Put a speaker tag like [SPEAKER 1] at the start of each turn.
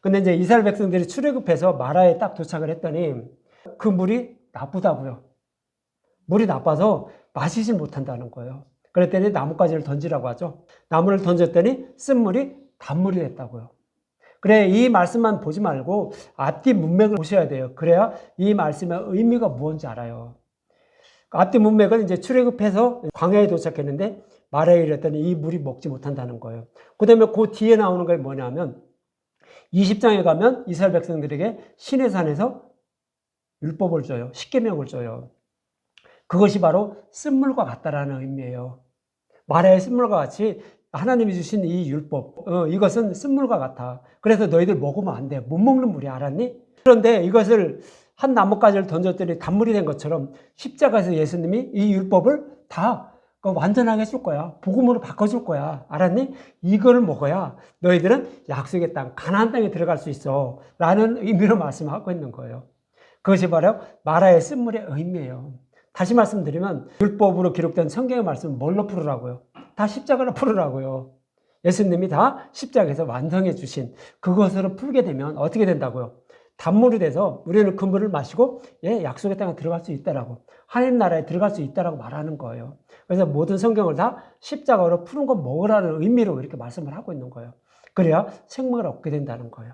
[SPEAKER 1] 근데 이제 이스라엘 백성들이 출애굽해서 마라에 딱 도착을 했더니 그 물이 나쁘다고요. 물이 나빠서 마시질 못한다는 거예요. 그랬더니 나뭇가지를 던지라고 하죠. 나무를 던졌더니 쓴물이 단물이 됐다고요. 그래, 이 말씀만 보지 말고 앞뒤 문맥을 보셔야 돼요. 그래야 이 말씀의 의미가 무엇인지 알아요. 앞뒤 문맥은 이제 출애굽해서 광야에 도착했는데 마라에 이랬더니 이 물이 먹지 못한다는 거예요. 그 다음에 그 뒤에 나오는 게 뭐냐면 20장에 가면 이스라엘 백성들에게 신의 산에서 율법을 줘요. 십계명을 줘요. 그것이 바로 쓴물과 같다라는 의미예요. 마라의 쓴물과 같이 하나님이 주신 이 율법, 어, 이것은 쓴물과 같아. 그래서 너희들 먹으면 안 돼. 못 먹는 물이 알았니? 그런데 이것을 한 나뭇가지를 던졌더니 단물이 된 것처럼 십자가에서 예수님이 이 율법을 다그 완전하게 해줄 거야. 복음으로 바꿔줄 거야. 알았니? 이거를 먹어야 너희들은 약속의 땅, 가나안 땅에 들어갈 수 있어. 라는 의미로 말씀하고 있는 거예요. 그것이 바로 마라의 쓴물의 의미예요. 다시 말씀드리면 율법으로 기록된 성경의 말씀은 뭘로 풀으라고요? 다 십자가로 풀으라고요. 예수님이 다 십자가에서 완성해 주신 그것으로 풀게 되면 어떻게 된다고요? 단물이 돼서 우리는 그 물을 마시고 예, 약속의 땅에 들어갈 수 있다라고 하나님 나라에 들어갈 수 있다라고 말하는 거예요. 그래서 모든 성경을 다 십자가로 푸는 거 먹으라는 의미로 이렇게 말씀을 하고 있는 거예요. 그래야 생명을 얻게 된다는 거예요.